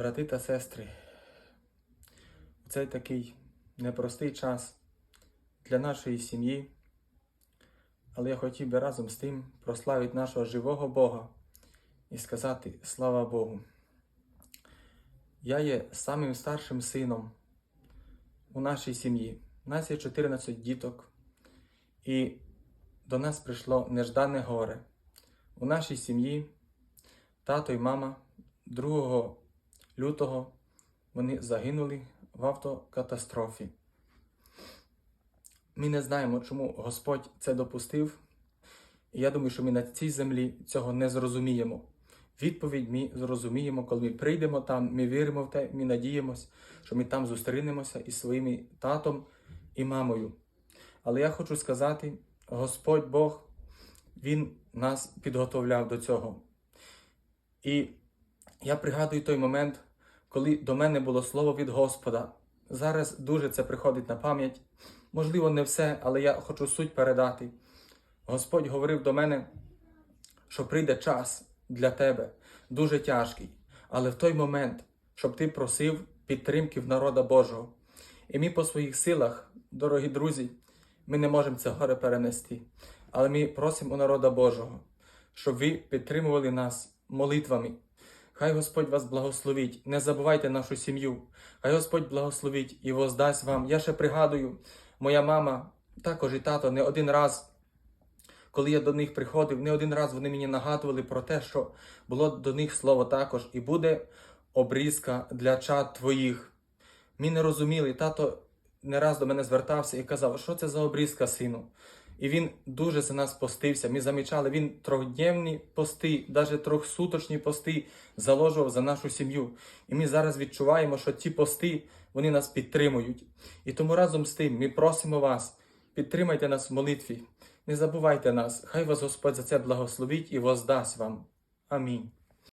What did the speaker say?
Брати та сестри, у цей такий непростий час для нашої сім'ї, але я хотів би разом з тим прославити нашого живого Бога і сказати слава Богу. Я є самим старшим сином у нашій сім'ї. У нас є 14 діток, і до нас прийшло неждане горе. У нашій сім'ї тато і мама 2 лютого вони загинули в автокатастрофі. Ми не знаємо, чому Господь це допустив. І я думаю, що ми на цій землі цього не зрозуміємо. Відповідь ми зрозуміємо, коли ми прийдемо там, ми віримо в те, ми надіємося, що ми там зустрінемося із своїм татом і мамою. Але я хочу сказати, Господь Бог, Він нас підготовляв до цього. І я пригадую той момент, коли до мене було слово від Господа. Зараз дуже це приходить на пам'ять. Можливо, не все, але я хочу суть передати. Господь говорив до мене, що прийде час для тебе дуже тяжкий, але в той момент, щоб ти просив підтримки в народа Божого. І ми по своїх силах, дорогі друзі, ми не можемо це горе перенести. Але ми просимо у народа Божого, щоб ви підтримували нас молитвами. Хай Господь вас благословить. Не забувайте нашу сім'ю. Хай Господь благословить і воздасть вам. Я ще пригадую, моя мама, також і тато не один раз, коли я до них приходив, не один раз вони мені нагадували про те, що було до них слово також, і буде обрізка для чад твоїх. Ми не розуміли, тато не раз до мене звертався і казав, що це за обрізка, сину. І він дуже за нас постився. Ми замічали, він трьохдневні пости, навіть трьохсуточні пости заложував за нашу сім'ю. І ми зараз відчуваємо, що ті пости вони нас підтримують. І тому разом з тим ми просимо вас, підтримайте нас в молитві. Не забувайте нас, хай вас Господь за це благословить і воздасть вам. Амінь.